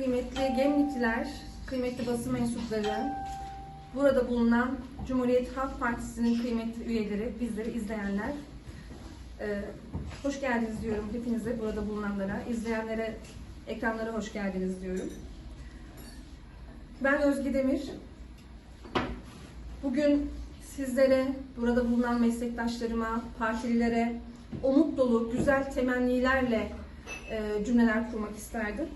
kıymetli Gemlikliler, kıymetli basın mensupları, burada bulunan Cumhuriyet Halk Partisi'nin kıymetli üyeleri, bizleri izleyenler, e, hoş geldiniz diyorum hepinize, burada bulunanlara, izleyenlere, ekranlara hoş geldiniz diyorum. Ben Özge Demir. Bugün sizlere, burada bulunan meslektaşlarıma, partililere umut dolu, güzel temennilerle e, cümleler kurmak isterdim.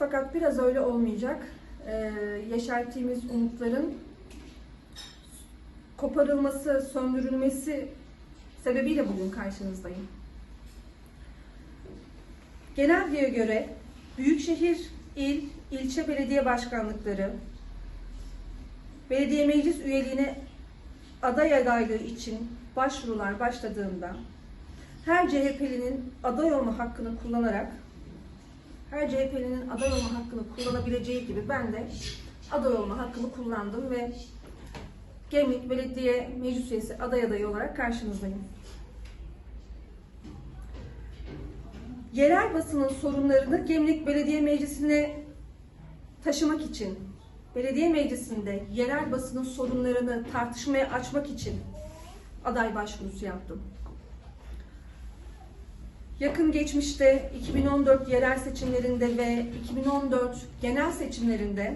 Fakat biraz öyle olmayacak. E, yeşerttiğimiz umutların koparılması, söndürülmesi sebebiyle bugün karşınızdayım. Genelgeye göre büyükşehir, il, ilçe belediye başkanlıkları, belediye meclis üyeliğine aday adaylığı için başvurular başladığında her CHP'linin aday olma hakkını kullanarak her CHP'linin aday olma hakkını kullanabileceği gibi ben de aday olma hakkımı kullandım ve Gemlik Belediye Meclis Üyesi aday adayı olarak karşınızdayım. Yerel basının sorunlarını Gemlik Belediye Meclisi'ne taşımak için, belediye meclisinde yerel basının sorunlarını tartışmaya açmak için aday başvurusu yaptım. Yakın geçmişte 2014 yerel seçimlerinde ve 2014 genel seçimlerinde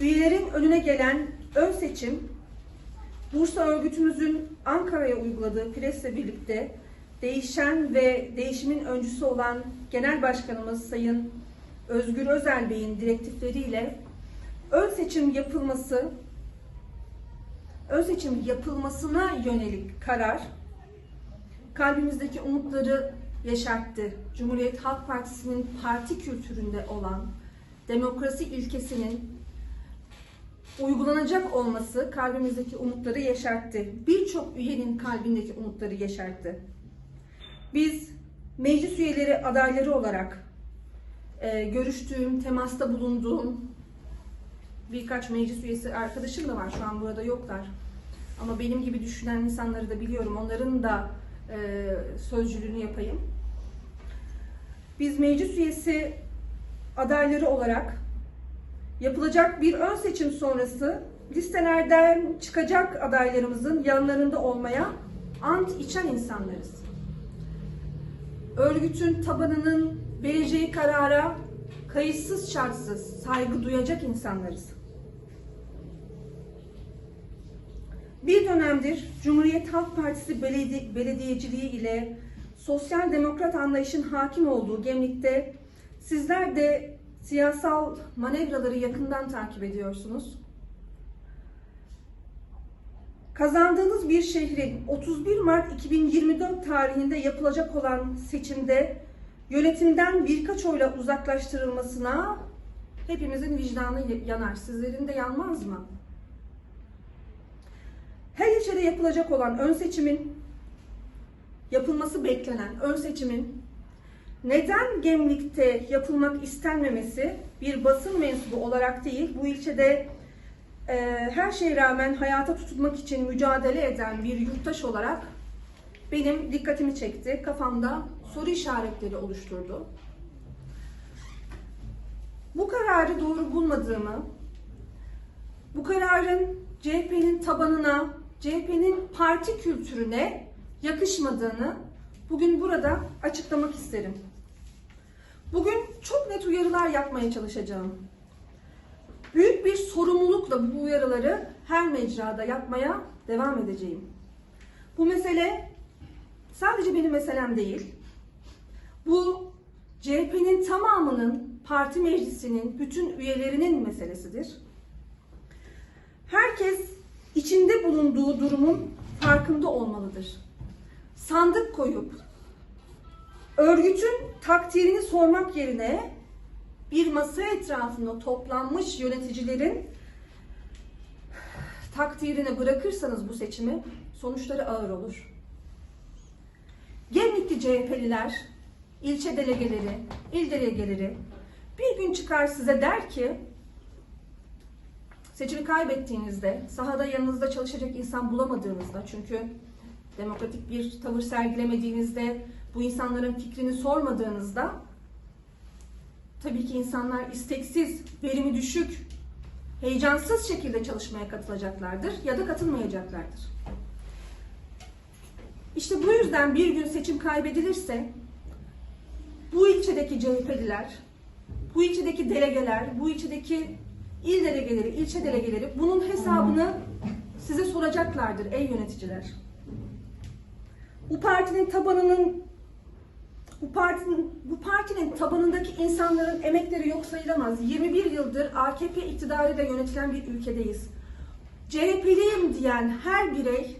üyelerin önüne gelen ön seçim Bursa örgütümüzün Ankara'ya uyguladığı presle birlikte değişen ve değişimin öncüsü olan Genel Başkanımız Sayın Özgür Özel Bey'in direktifleriyle ön seçim yapılması ön seçim yapılmasına yönelik karar kalbimizdeki umutları yeşertti. Cumhuriyet Halk Partisi'nin parti kültüründe olan demokrasi ilkesinin uygulanacak olması kalbimizdeki umutları yeşertti. Birçok üyenin kalbindeki umutları yeşertti. Biz meclis üyeleri adayları olarak e, görüştüğüm, temasta bulunduğum birkaç meclis üyesi arkadaşım da var. Şu an burada yoklar. Ama benim gibi düşünen insanları da biliyorum. Onların da e, sözcülüğünü yapayım. Biz meclis üyesi adayları olarak yapılacak bir ön seçim sonrası listelerden çıkacak adaylarımızın yanlarında olmaya ant içen insanlarız. Örgütün tabanının vereceği karara kayıtsız şartsız saygı duyacak insanlarız. Bir dönemdir Cumhuriyet Halk Partisi beledi belediyeciliği ile sosyal demokrat anlayışın hakim olduğu Gemlik'te sizler de siyasal manevraları yakından takip ediyorsunuz. Kazandığınız bir şehrin 31 Mart 2024 tarihinde yapılacak olan seçimde yönetimden birkaç oyla uzaklaştırılmasına hepimizin vicdanı yanar. Sizlerin de yanmaz mı? İlçede yapılacak olan ön seçimin yapılması beklenen ön seçimin neden Gemlik'te yapılmak istenmemesi bir basın mensubu olarak değil, bu ilçede e, her şeye rağmen hayata tutulmak için mücadele eden bir yurttaş olarak benim dikkatimi çekti. Kafamda soru işaretleri oluşturdu. Bu kararı doğru bulmadığımı, bu kararın CHP'nin tabanına, CHP'nin parti kültürüne yakışmadığını bugün burada açıklamak isterim. Bugün çok net uyarılar yapmaya çalışacağım. Büyük bir sorumlulukla bu uyarıları her mecrada yapmaya devam edeceğim. Bu mesele sadece benim meselem değil. Bu CHP'nin tamamının parti meclisinin bütün üyelerinin meselesidir. Herkes içinde bulunduğu durumun farkında olmalıdır. Sandık koyup örgütün takdirini sormak yerine bir masa etrafında toplanmış yöneticilerin takdirini bırakırsanız bu seçimi sonuçları ağır olur. Gemlikli CHP'liler, ilçe delegeleri, il delegeleri bir gün çıkar size der ki seçimi kaybettiğinizde, sahada yanınızda çalışacak insan bulamadığınızda çünkü demokratik bir tavır sergilemediğinizde, bu insanların fikrini sormadığınızda tabii ki insanlar isteksiz, verimi düşük, heyecansız şekilde çalışmaya katılacaklardır ya da katılmayacaklardır. İşte bu yüzden bir gün seçim kaybedilirse bu ilçedeki CHP'liler, bu ilçedeki delegeler, bu ilçedeki il delegeleri, ilçe delegeleri bunun hesabını size soracaklardır ey yöneticiler. Bu partinin tabanının bu partinin bu partinin tabanındaki insanların emekleri yok sayılamaz. 21 yıldır AKP iktidarıyla yönetilen bir ülkedeyiz. CHP'liyim diyen her birey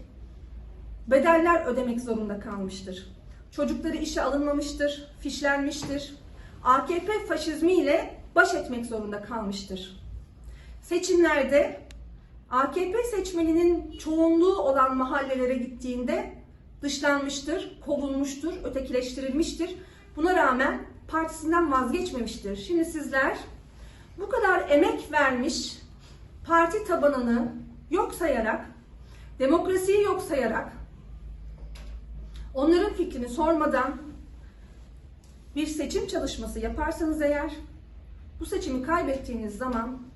bedeller ödemek zorunda kalmıştır. Çocukları işe alınmamıştır, fişlenmiştir. AKP faşizmi ile baş etmek zorunda kalmıştır. Seçimlerde AKP seçmeninin çoğunluğu olan mahallelere gittiğinde dışlanmıştır, kovulmuştur, ötekileştirilmiştir. Buna rağmen partisinden vazgeçmemiştir. Şimdi sizler bu kadar emek vermiş parti tabanını yok sayarak, demokrasiyi yok sayarak, onların fikrini sormadan bir seçim çalışması yaparsanız eğer, bu seçimi kaybettiğiniz zaman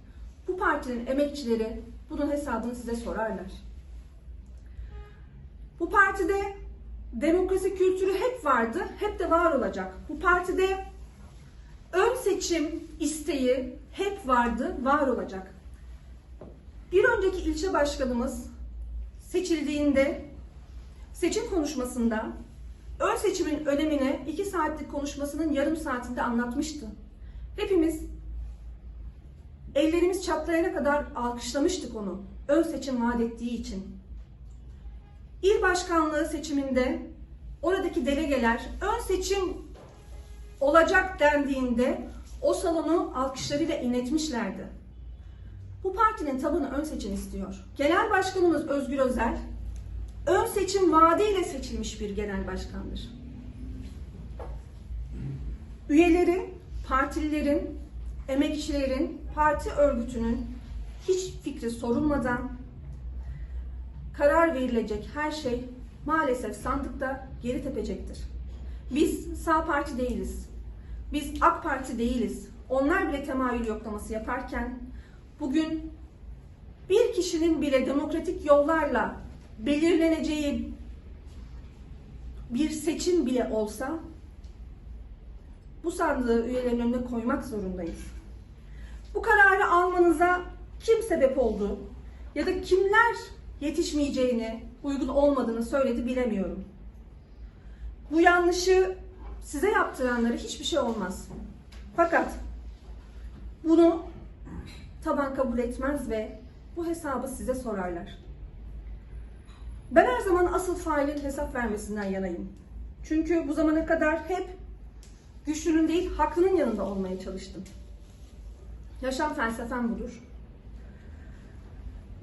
bu partinin emekçileri bunun hesabını size sorarlar. Bu partide demokrasi kültürü hep vardı, hep de var olacak. Bu partide ön seçim isteği hep vardı, var olacak. Bir önceki ilçe başkanımız seçildiğinde seçim konuşmasında ön seçimin önemini iki saatlik konuşmasının yarım saatinde anlatmıştı. Hepimiz ellerimiz çatlayana kadar alkışlamıştık onu. Ön seçim vaat ettiği için. İl başkanlığı seçiminde oradaki delegeler ön seçim olacak dendiğinde o salonu alkışlarıyla inletmişlerdi. Bu partinin tabanı ön seçim istiyor. Genel başkanımız Özgür Özel ön seçim vaadiyle seçilmiş bir genel başkandır. Üyeleri, partililerin, emekçilerin, parti örgütünün hiç fikri sorulmadan karar verilecek her şey maalesef sandıkta geri tepecektir. Biz sağ parti değiliz. Biz AK Parti değiliz. Onlar bile temayül yoklaması yaparken bugün bir kişinin bile demokratik yollarla belirleneceği bir seçim bile olsa bu sandığı üyelerin önüne koymak zorundayız. Bu kararı almanıza kim sebep oldu ya da kimler yetişmeyeceğini, uygun olmadığını söyledi bilemiyorum. Bu yanlışı size yaptıranlara hiçbir şey olmaz. Fakat bunu taban kabul etmez ve bu hesabı size sorarlar. Ben her zaman asıl failin hesap vermesinden yanayım. Çünkü bu zamana kadar hep güçlünün değil haklının yanında olmaya çalıştım. Yaşam felsefem budur.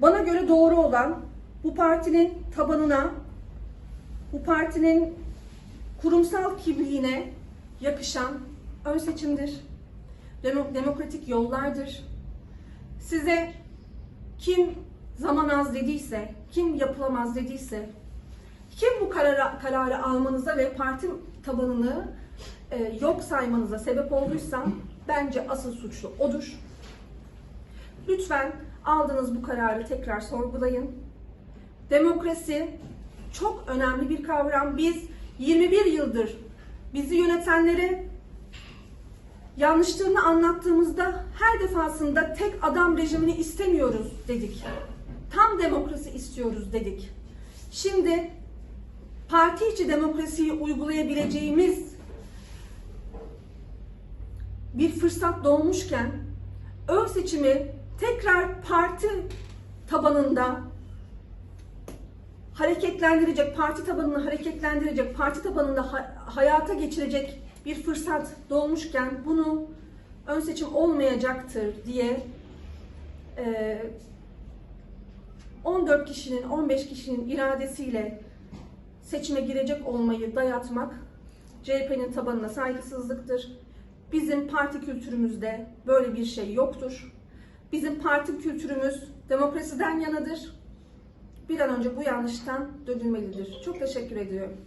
Bana göre doğru olan bu partinin tabanına, bu partinin kurumsal kimliğine yakışan ön seçimdir. Demo- demokratik yollardır. Size kim zaman az dediyse, kim yapılamaz dediyse, kim bu karara, kararı almanıza ve parti tabanını e, yok saymanıza sebep olduysa bence asıl suçlu odur. Lütfen aldığınız bu kararı tekrar sorgulayın. Demokrasi çok önemli bir kavram. Biz 21 yıldır bizi yönetenleri yanlışlarını anlattığımızda her defasında tek adam rejimini istemiyoruz dedik. Tam demokrasi istiyoruz dedik. Şimdi parti içi demokrasiyi uygulayabileceğimiz bir fırsat doğmuşken ön seçimi tekrar parti tabanında hareketlendirecek, parti tabanını hareketlendirecek, parti tabanında ha- hayata geçirecek bir fırsat doğmuşken bunu ön seçim olmayacaktır diye e, 14 kişinin, 15 kişinin iradesiyle seçime girecek olmayı dayatmak CHP'nin tabanına saygısızlıktır. Bizim parti kültürümüzde böyle bir şey yoktur. Bizim parti kültürümüz demokrasiden yanadır. Bir an önce bu yanlıştan dönülmelidir. Çok teşekkür ediyorum.